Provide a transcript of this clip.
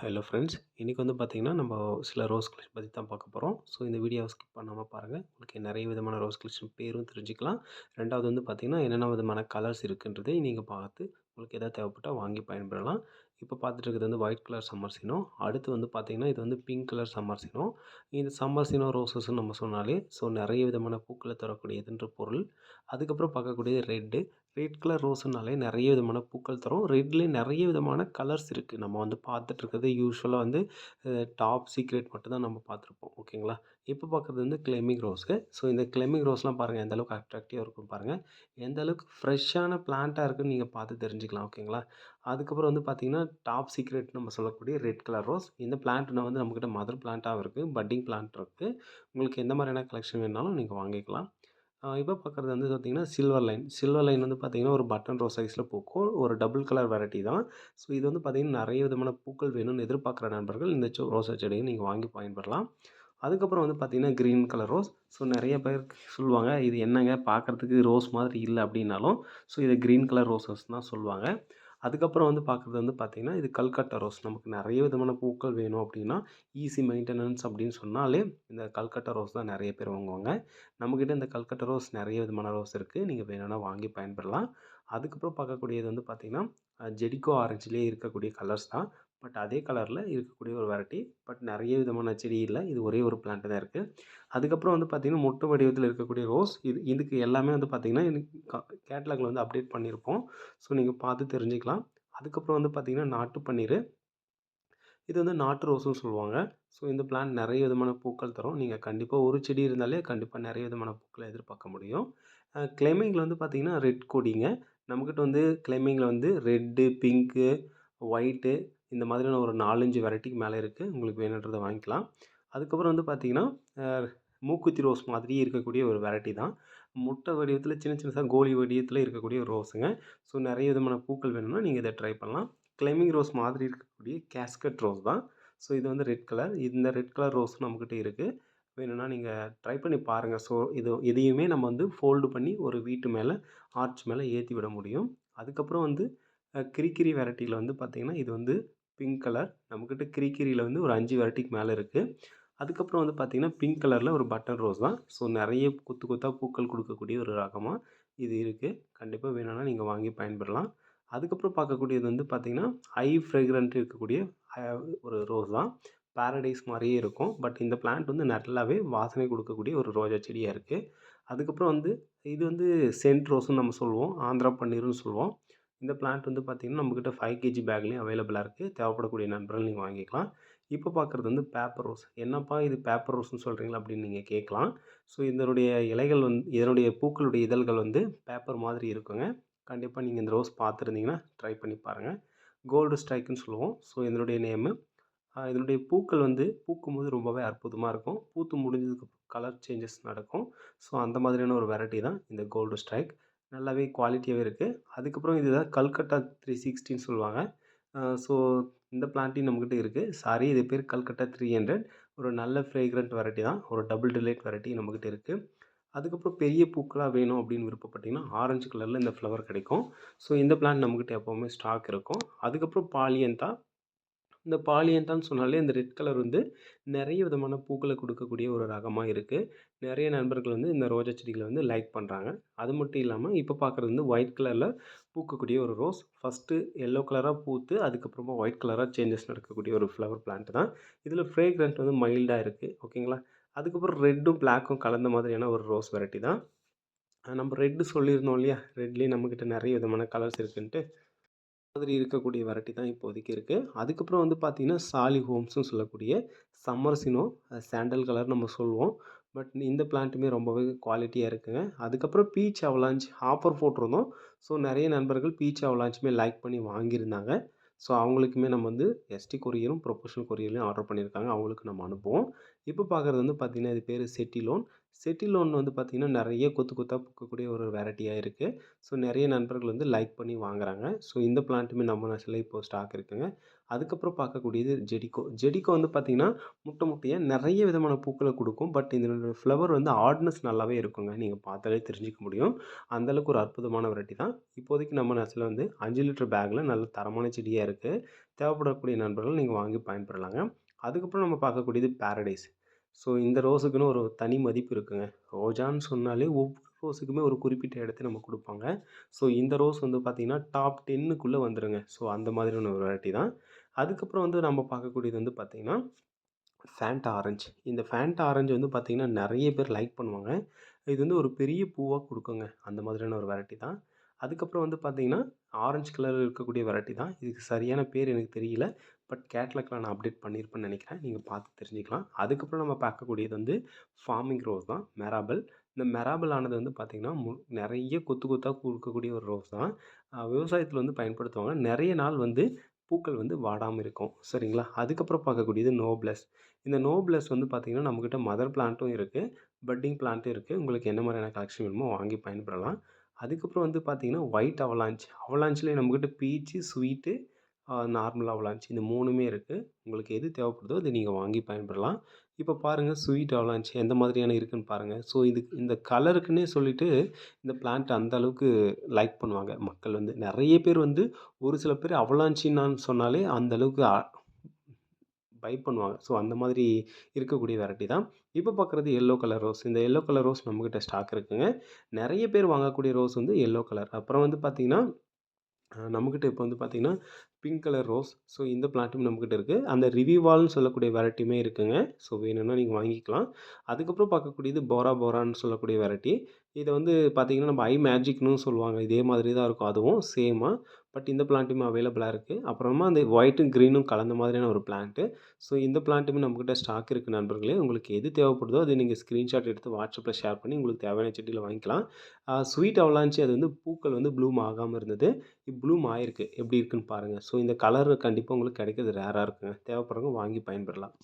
Hello friends. இன்றைக்கி வந்து பார்த்திங்கன்னா நம்ம சில ரோஸ் கலெக்ஷன் பற்றி தான் பார்க்க போகிறோம் ஸோ இந்த வீடியோவை ஸ்கிப் பண்ணாமல் பாருங்கள் உங்களுக்கு நிறைய விதமான ரோஸ் கலெக்ஷன் பேரும் தெரிஞ்சுக்கலாம். ரெண்டாவது வந்து பார்த்திங்கன்னா என்னென்ன விதமான கலர்ஸ் இருக்குன்றதை நீங்கள் பார்த்து உங்களுக்கு எதாவது தேவைப்பட்டால் வாங்கி பயன்பெறலாம் இப்போ பார்த்துட்டு இருக்கிறது வந்து ஒயிட் கலர் சம்மர்சினோ அடுத்து வந்து பார்த்திங்கன்னா இது வந்து பிங்க் கலர் சம்மர்சினோ இந்த சம்மர்சினோ ரோசஸ்ன்னு நம்ம சொன்னாலே ஸோ நிறைய விதமான பூக்களை தரக்கூடியதுன்ற பொருள். அதுக்கப்புறம் பார்க்கக்கூடியது ரெட்டு ரெட் கலர் ரோஸுனாலே நிறைய விதமான பூக்கள் தரும். ரெட்லேயே நிறைய விதமான கலர்ஸ் இருக்குது நம்ம வந்து பார்த்துட்ருக்கிறது யூஸ்வலாக வந்து டாப் சீக்ரெட் மட்டும் தான் நம்ம பார்த்துருப்போம். ஓகேங்களா இப்போ பார்க்குறது வந்து கிளைமிங் ரோஸு ஸோ இந்த கிளைமிங் ரோஸ்லாம் பாருங்கள் எந்த அளவுக்கு அட்ராக்டிவாக இருக்கும் பாருங்கள் எந்த அளவுக்கு ஃப்ரெஷ்ஷான பிளான்ட்டாக இருக்குன்னு நீங்கள் பார்த்து தெரிஞ்சுக்கலாம். ஓகேங்களா அதுக்கப்புறம் வந்து பார்த்திங்கன்னா டாப் சீக்ரெட் நம்ம சொல்லக்கூடிய ரெட் கலர் ரோஸ் இந்த பிளான்ட்னா வந்து நம்மக்கிட்ட மதர் பிளான்ட்டாகவும் இருக்குது பட்டிங் பிளான்ட் இருக்குது உங்களுக்கு எந்த மாதிரியான கலெக்ஷன் வேணாலும் நீங்கள் வாங்கிக்கலாம். இப்போ பார்க்குறது வந்து பார்த்திங்கன்னா சில்வர் லைன் சில்வர் லைன் வந்து பார்த்திங்கன்னா ஒரு பட்டன் ரோஸ் சைஸில் பூக்கும். ஒரு டபுள் கலர் வெரைட்டி தான். ஸோ இது வந்து பார்த்திங்கன்னா நிறைய விதமான பூக்கள் வேணும்னு எதிர்பார்க்குற நண்பர்கள் இந்த சோ ரோஸா செடியை நீங்கள் வாங்கி பயன்படலாம். அதுக்கப்புறம் வந்து பார்த்திங்கன்னா க்ரீன் கலர் ரோஸ் ஸோ நிறைய பேர் சொல்லுவாங்க இது என்னங்க? பார்க்குறதுக்கு ரோஸ் மாதிரி இல்லை அப்படின்னாலும். ஸோ இதை க்ரீன் கலர் ரோஸஸ் தான் சொல்லுவாங்க. அதுக்கப்புறம் வந்து பார்க்குறது வந்து பார்த்திங்கன்னா இது கல்கட்டா ரோஸ். நமக்கு நிறைய விதமான பூக்கள் வேணும் அப்படின்னா ஈஸி மெயின்டெனன்ஸ் அப்படின்னு சொன்னாலே இந்த கல்கட்டா ரோஸ் தான் நிறைய பேர் வாங்குவாங்க. நம்மக்கிட்ட இந்த கல்கட்டா ரோஸ் நிறைய விதமான ரோஸ் இருக்குது நீங்கள் வேணும்னா வாங்கி பயன்பெறலாம் அதுக்கப்புறம் பார்க்கக்கூடியது வந்து பார்த்திங்கன்னா ஜெடிக்கோ ஆரஞ்சிலே இருக்கக்கூடிய கலர்ஸ் தான். பட் அதே கலரில் இருக்கக்கூடிய ஒரு வெரைட்டி. பட் நிறைய விதமான செடி இல்லை. இது ஒரே ஒரு பிளான்ட் தான் இருக்குது அதுக்கப்புறம் வந்து பார்த்திங்கன்னா மொட்டை வடிவத்தில் இருக்கக்கூடிய ரோஸ் இது இதுக்கு எல்லாமே வந்து பார்த்திங்கன்னா கேட்லாகில் வந்து அப்டேட் பண்ணியிருப்போம் ஸோ நீங்கள் பார்த்து தெரிஞ்சுக்கலாம். அதுக்கப்புறம் வந்து பார்த்திங்கன்னா நாட்டு பன்னீர். இது வந்து நாட்டு ரோஸும் சொல்லுவாங்க. ஸோ இந்த பிளான்ட் நிறைய விதமான பூக்கள் தரும். நீங்கள் கண்டிப்பாக ஒரு செடி இருந்தாலே கண்டிப்பாக நிறைய விதமான பூக்களை எதிர்பார்க்க முடியும். கிளைமிங்கில் வந்து பார்த்திங்கன்னா ரெட் கொடிங்க. நம்மக்கிட்ட வந்து கிளைமிங்கில் வந்து ரெட்டு பிங்க்கு ஒயிட்டு இந்த மாதிரியான ஒரு நாலஞ்சு வெரைட்டிக்கு மேலே இருக்குது உங்களுக்கு வேணுன்றதை வாங்கிக்கலாம். அதுக்கப்புறம் வந்து பார்த்திங்கன்னா மூக்குத்தி ரோஸ் மாதிரியே இருக்கக்கூடிய ஒரு வெரைட்டி தான். முட்டை வடிவத்தில் சின்ன சின்னதாக கோலி வடிவத்தில் இருக்கக்கூடிய ஒரு ரோஸுங்க. ஸோ நிறைய விதமான பூக்கள் வேணும்னா நீங்கள் இதை ட்ரை பண்ணலாம். கிளைமிங் ரோஸ் மாதிரி இருக்கக்கூடிய கேஸ்கட் ரோஸ் தான். ஸோ இது வந்து ரெட் கலர் இந்த ரெட் கலர் ரோஸும் நம்மக்கிட்ட இருக்குது வேணும்னா நீங்கள் ட்ரை பண்ணி பாருங்கள் ஸோ இது இதையுமே நம்ம வந்து ஃபோல்டு பண்ணி ஒரு வீட்டு மேலே ஆர்ச் மேலே ஏற்றி விட முடியும். அதுக்கப்புறம் வந்து கிரிக்கிரி வெரைட்டியில் வந்து பார்த்திங்கன்னா இது வந்து பிங்க் கலர் நம்மக்கிட்ட கிரிக்கிரியில் வந்து ஒரு அஞ்சு வெரைட்டிக்கு மேலே இருக்குது அதுக்கப்புறம் வந்து பார்த்திங்கன்னா பிங்க் கலரில் ஒரு பட்டன் ரோஸ் தான். ஸோ நிறைய கொத்து கொத்தாக பூக்கள் கொடுக்கக்கூடிய ஒரு ரகமாக இது இருக்குது கண்டிப்பாக வேணும்னா நீங்கள் வாங்கி பயன்பெறலாம் அதுக்கப்புறம் பார்க்கக்கூடியது வந்து பார்த்திங்கன்னா ஹை ஃப்ரெக்ரண்ட் இருக்கக்கூடிய ஒரு ரோஸ் தான். பேரடைஸ் மாதிரியே இருக்கும். பட் இந்த பிளான்ட் வந்து நல்லாவே வாசனை கொடுக்கக்கூடிய ஒரு ரோஜா செடியாக இருக்குது அதுக்கப்புறம் வந்து இது வந்து சென்ட் ரோஸ்ன்னு நம்ம சொல்லுவோம். ஆந்திரா பன்னீர்னு சொல்லுவோம். இந்த பிளான்ட் வந்து பார்த்திங்கன்னா நம்மக்கிட்ட ஃபைவ் கேஜி பேக்லேயும் அவைலபிளாக இருக்குது தேவைப்படக்கூடிய நண்பர்கள் நீங்கள் வாங்கிக்கலாம். இப்போ பார்க்குறது வந்து பேப்பர் ரோஸ் என்னப்பா இது பேப்பர் ரோஸ்னு சொல்கிறீங்களா அப்படின்னு நீங்கள் கேட்கலாம் ஸோ இதனுடைய இலைகள் வந்து இதனுடைய பூக்களுடைய இதழ்கள் வந்து பேப்பர் மாதிரி இருக்குங்க. கண்டிப்பாக நீங்கள் இந்த ரோஸ் பார்த்துருந்தீங்கன்னா ட்ரை பண்ணி பாருங்கள் கோல்டு ஸ்ட்ரைக்குன்னு சொல்லுவோம். ஸோ இதனுடைய நேமு இதனுடைய பூக்கள் வந்து பூக்கும் போது ரொம்பவே அற்புதமாக இருக்கும். பூத்து முடிஞ்சதுக்கு கலர் சேஞ்சஸ் நடக்கும். ஸோ அந்த மாதிரியான ஒரு வெரைட்டி தான் இந்த கோல்டு ஸ்ட்ரைக் நல்லாவே குவாலிட்டியாகவே இருக்குது அதுக்கப்புறம் இதுதான் கல்கட்டா த்ரீ சிக்ஸ்டின்னு சொல்லுவாங்க. ஸோ இந்த பிளான்ட்டையும் நம்மக்கிட்ட இருக்குது சாரி இது பேர் கல்கட்டா த்ரீ ஹண்ட்ரட் ஒரு நல்ல ஃப்ரேக்ரண்ட் வெரைட்டி தான். ஒரு டபுள் டிலைட் வெரைட்டி நம்மக்கிட்ட இருக்குது அதுக்கப்புறம் பெரிய பூக்களாக வேணும் அப்படின்னு விருப்பப்பட்டிங்கன்னா ஆரஞ்சு கலரில் இந்த ஃப்ளவர் கிடைக்கும். ஸோ இந்த பிளான்ட் நம்மக்கிட்ட எப்போவுமே ஸ்டாக் இருக்கும். அதுக்கப்புறம் பாலியந்தா இந்த பாலியன்டான்னு சொன்னாலே இந்த ரெட் கலர் வந்து நிறைய விதமான பூக்களை கொடுக்கக்கூடிய ஒரு ரகமாக இருக்குது நிறைய நண்பர்கள் வந்து இந்த ரோஜா செடிகளை வந்து லைக் பண்ணுறாங்க அது மட்டும் இல்லாமல் இப்போ பார்க்குறது வந்து ஒயிட் கலரில் பூக்கக்கூடிய ஒரு ரோஸ். ஃபஸ்ட்டு எல்லோ கலராக பூத்து அதுக்கப்புறமா ஒயிட் கலராக சேஞ்சஸ் நடக்கக்கூடிய ஒரு ஃப்ளவர் பிளான்ட் தான். இதில் ஃப்ரேக்ரண்ட் வந்து மைல்டாக இருக்குது ஓகேங்களா? அதுக்கப்புறம் ரெட்டும் பிளாக்கும் கலந்த மாதிரியான ஒரு ரோஸ் வெரைட்டி தான். நம்ம ரெட்டு சொல்லியிருந்தோம் இல்லையா? ரெட்லேயே நம்மக்கிட்ட நிறைய விதமான கலர்ஸ் இருக்குன்ட்டு. மாதிரி இருக்கக்கூடிய வெரைட்டி தான் இப்போதைக்கு இருக்குது அதுக்கப்புறம் வந்து பார்த்திங்கன்னா சாலி ஹோம்ஸ்னு சொல்லக்கூடிய சம்மர்சினோ சாண்டல் கலர் நம்ம சொல்லுவோம். பட் இந்த பிளான்ட்டுமே ரொம்பவே குவாலிட்டியாக இருக்குங்க. அதுக்கப்புறம் பீச் அவலாஞ்ச் ஆஃபர் போட்டிருந்தோம். ஸோ நிறைய நண்பர்கள் பீச் அவலாஞ்சுமே லைக் பண்ணி வாங்கியிருந்தாங்க. ஸோ அவங்களுக்குமே நம்ம வந்து எஸ்டி கொரியரும் ப்ரொஃபஷனல் கொரியர்லையும் ஆர்டர் பண்ணியிருக்காங்க. அவங்களுக்கு நம்ம அனுப்புவோம். இப்போ பார்க்குறது வந்து பார்த்திங்கன்னா இது பேர் செட்டி லோன் செட்டி ஒன்று வந்து பார்த்திங்கன்னா நிறைய கொத்து கொத்தாக பூக்கக்கூடிய ஒரு வெரைட்டியாக இருக்குது ஸோ நிறைய நண்பர்கள் வந்து லைக் பண்ணி வாங்குறாங்க. ஸோ இந்த பிளான்ட்டுமே நம்ம நர்சரியில் இப்போ ஸ்டாக் இருக்குங்க. அதுக்கப்புறம் பார்க்கக்கூடியது ஜெடிக்கோ ஜெடிக்கோ வந்து பார்த்திங்கன்னா முட்டை முட்டையாக நிறைய விதமான பூக்களை கொடுக்கும். பட் இதனோட ஃப்ளவர் வந்து ஆர்ட்னஸ் நல்லாவே இருக்குங்க. நீங்கள் பார்த்தாலே தெரிஞ்சிக்க முடியும். அந்தளவுக்கு ஒரு அற்புதமான வெரைட்டி தான். இப்போதைக்கு நம்ம நர்சரியில் வந்து அஞ்சு லிட்டர் பேக்கில் நல்ல தரமான செடியாக இருக்குது தேவைப்படக்கூடிய நண்பர்கள் நீங்கள் வாங்கி பயன்பெறலாங்க. அதுக்கப்புறம் நம்ம பார்க்கக்கூடியது பேரடைஸ் ஸோ இந்த ரோஸுக்குன்னு ஒரு தனி மதிப்பு இருக்குங்க. ரோஜான்னு சொன்னாலே ஒவ்வொரு ரோஸுக்குமே ஒரு குறிப்பிட்ட இடத்த நம்ம கொடுப்பாங்க. ஸோ இந்த ரோஸ் வந்து பார்த்திங்கன்னா டாப் டென்னுக்குள்ளே வந்துடுங்க ஸோ அந்த மாதிரியான ஒரு வெரைட்டி தான். அதுக்கப்புறம் வந்து நம்ம பார்க்கக்கூடியது வந்து பார்த்திங்கன்னா ஃபேண்ட் ஆரஞ்சு இந்த ஃபேண்ட் ஆரஞ்சு வந்து பார்த்திங்கன்னா நிறைய பேர் லைக் பண்ணுவாங்க. இது வந்து ஒரு பெரிய பூவாக கொடுக்குங்க. அந்த மாதிரியான ஒரு வெரைட்டி தான். அதுக்கப்புறம் வந்து பார்த்திங்கன்னா ஆரஞ்சு கலர் இருக்கக்கூடிய வெரைட்டி தான். இதுக்கு சரியான பேர் எனக்கு தெரியல. பட் கேட்லாக்ல நான் அப்டேட் பண்ணியிருப்பேன்னு நினைக்கிறேன். நீங்கள் பார்த்து தெரிஞ்சுக்கலாம். அதுக்கப்புறம் நம்ம பார்க்கக்கூடியது வந்து ஃபார்மிங் ரோஸ் தான் மெராபல் இந்த மெராபல் ஆனது வந்து பார்த்திங்கன்னா மு நிறைய கொத்து கொத்தாக கொடுக்கக்கூடிய ஒரு ரோஸ் தான். விவசாயத்தில் வந்து பயன்படுத்துவாங்க. நிறைய நாள் வந்து பூக்கள் வந்து வாடாமல் இருக்கும். சரிங்களா? அதுக்கப்புறம் பார்க்கக்கூடியது நோப்ளஸ். இந்த நோப்ளஸ் வந்து பார்த்திங்கன்னா நம்மக்கிட்ட மதர் பிளான்ட்டும் இருக்குது பட்டிங் பிளான்ட்டும் இருக்குது உங்களுக்கு என்ன மாதிரியான கலெக்ஷன் வேணுமோ வாங்கி பயன்படலாம். அதுக்கப்புறம் வந்து பார்த்திங்கன்னா ஒயிட் அவலாஞ்ச். அவலாஞ்சிலே நம்மக்கிட்ட பீச்சு ஸ்வீட்டு நார்மல் அவலான்ச்சி இந்த மூணுமே இருக்குது உங்களுக்கு எது தேவைப்படுதோ அதை நீங்கள் வாங்கி பயன்படலாம். இப்போ பாருங்கள் ஸ்வீட் அவலான்ச்சி எந்த மாதிரியான இருக்குதுன்னு பாருங்கள் ஸோ இது இந்த கலருக்குன்னே சொல்லிவிட்டு இந்த பிளான்ட் அந்த அளவுக்கு லைக் பண்ணுவாங்க. மக்கள் வந்து நிறைய பேர் வந்து ஒரு சில பேர் அவலாஞ்சின்னான்னு சொன்னாலே அந்த அளவுக்கு பை பண்ணுவாங்க. ஸோ அந்த மாதிரி இருக்கக்கூடிய வெரைட்டி தான். இப்போ பார்க்குறது எல்லோ கலர் ரோஸ் இந்த எல்லோ கலர் ரோஸ் நம்மக்கிட்ட ஸ்டாக் இருக்குங்க. நிறைய பேர் வாங்கக்கூடிய ரோஸ் வந்து எல்லோ கலர் அப்புறம் வந்து பார்த்திங்கன்னா நம்மக்கிட்ட இப்போ வந்து பார்த்திங்கன்னா பிங்க் கலர் ரோஸ். ஸோ இந்த பிளான்ட்டும் நம்மக்கிட்ட இருக்குது அந்த ரிவிவால்னு சொல்லக்கூடிய வெரைட்டியுமே இருக்குங்க. ஸோ வேணும்னா நீங்கள் வாங்கிக்கலாம். அதுக்கப்புறம் பார்க்கக்கூடியது போரா போரான்னு சொல்லக்கூடிய வெரைட்டி. இதை வந்து பார்த்திங்கன்னா நம்ம ஐ மேஜிக்னு சொல்லுவாங்க. இதே மாதிரி தான் இருக்கும். அதுவும் சேமாக பட் இந்த பிளான்ட்டுமே அவைலபிளாக இருக்குது அப்புறமா அந்த ஒயிட்டும் க்ரீனும் கலந்த மாதிரியான ஒரு பிளான்ட்டு. ஸோ இந்த பிளான்ட்டுமே நம்மக்கிட்ட ஸ்டாக் இருக்குது நண்பர்களே. உங்களுக்கு எது தேவைப்படுதோ அது நீங்கள் ஸ்க்ரீன்ஷாட் எடுத்து வாட்ஸ்அப்பில் ஷேர் பண்ணி உங்களுக்கு தேவையான செடியில் வாங்கிக்கலாம். ஸ்வீட் அவலாஞ்சி அது வந்து பூக்கள் வந்து ப்ளூம் ஆகாமல் இருந்தது. ப்ளூம் ஆயிருக்கு. எப்படி இருக்குன்னு பாருங்கள் ஸோ இந்த கலர் கண்டிப்பாக உங்களுக்கு கிடைக்கிறது ரேராக இருக்குங்க. தேவைப்படுறவங்க வாங்கி பயன்பெறலாம்.